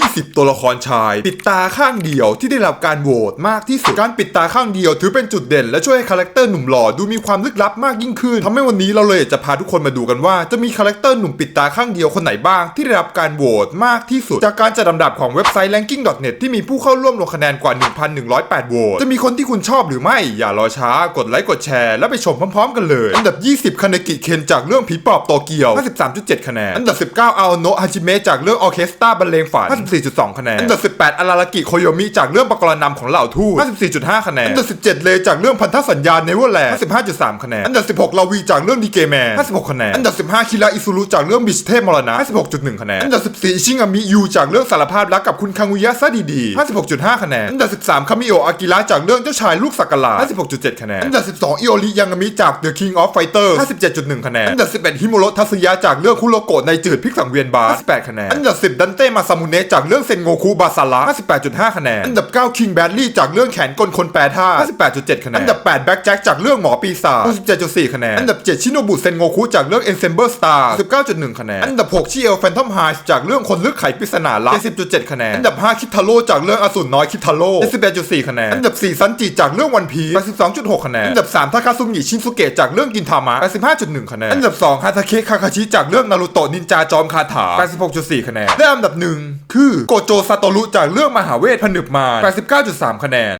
20 ตัวละครชาย ปิดตาข้างเดียวที่ได้รับการโหวตมากที่สุด การปิดตาข้างเดียวถือเป็นจุดเด่น และช่วยให้คาแรคเตอร์หนุ่มหล่อดูมีความลึกลับมากยิ่งขึ้นทำให้วันนี้เราเลยจะพาทุกคนมาดูกันว่าจะมีคาแรคเตอร์หนุ่มปิดตาข้างเดียวคนไหนบ้างที่ได้รับการโหวตมากที่สุด จากการจัดลำดับของเว็บไซต์ ranking.net ที่มีผู้เข้าร่วมลงคะแนนกว่า 1,108โหวตจะมีคนที่คุณชอบหรือไม่อย่ารอช้ากดไลค์กดแชร์และไปชมพร้อม ๆ กันเลยอันดับ 20คาเนกิเคนจากเรื่องผีปอบโตเกียว53.7 คะแนนอันดับ 19อาโนะฮาจิเมะจากเรื่องออเคสตราบรรเลงฝัน54.2 คะแนน อันดับ 18 อารารากิโคโยมิจากเรื่องปกรณ์นำของเหล่าทูต54.5 คะแนน อันดับ 17 เลจากเรื่องพันธสัญญาเนเวอร์แลนด์55.3 คะแนน อันดับ 16 ลาวีจากเรื่องดีเกแมน56 คะแนน อันดับ 15 คิราอิซุรุจากเรื่องบิชเทพมรณะ56.1 คะแนน อันดับ 14อิชิงามิยูจากเรื่องสารภาพรักกับคุณคังุยะซะดีๆ56.5 คะแนน อันดับ 13 คามิโอะอากิระจากเรื่องเจ้าชายลูกสักกะลา56.7 คะแนน อันดับ 12 อิโอริยังามิจาก The King of Fighters 57.1 คะแนน อันดับ 11 ฮิโมโรทัสึยะจากเรื่องคุโรโกะในจืดพริกสังเวียนบาร์58 คะแนน อันดับ 10 ดันเต้มาซามุเนะจากเรื่องเซนโงคุบาซาระ58.5 คะแนน อันดับ 9 คิงแบดลี่จากเรื่องแขนกลคนแปรท่า58.7 คะแนน อันดับ 8 แบ็คแจ็คจากเรื่องหมอปีศาจ67.4 คะแนน อันดับ 7 ชิโนบุเซนโงคุจากเรื่อง Ensemble Star 19.1 คะแนน อันดับ 6 ชิเอลแฟนทอมไฮส์จากเรื่องคนลึกไขปริศนาลับ70.7 คะแนน อันดับ 5 คิทาโร่จากเรื่องอสูรน้อยคิทาโร่71.4 คะแนน อันดับ 4 ซันจิจากเรื่องวันพี82.6 คะแนน อันดับ 3 ทาคาซุงิชินสุเกะจากเรื่องกินทามะ85.1 คะแนน อันดับ 2 ฮาทาเคะคาคาชิจากเรื่องนารูโตะนินจาจอมคาถา86.4 คะแนน และอันดับ 1คือโกโจซาโตรุจากเรื่องมหาเวทผนึกมาร89.3 คะแนน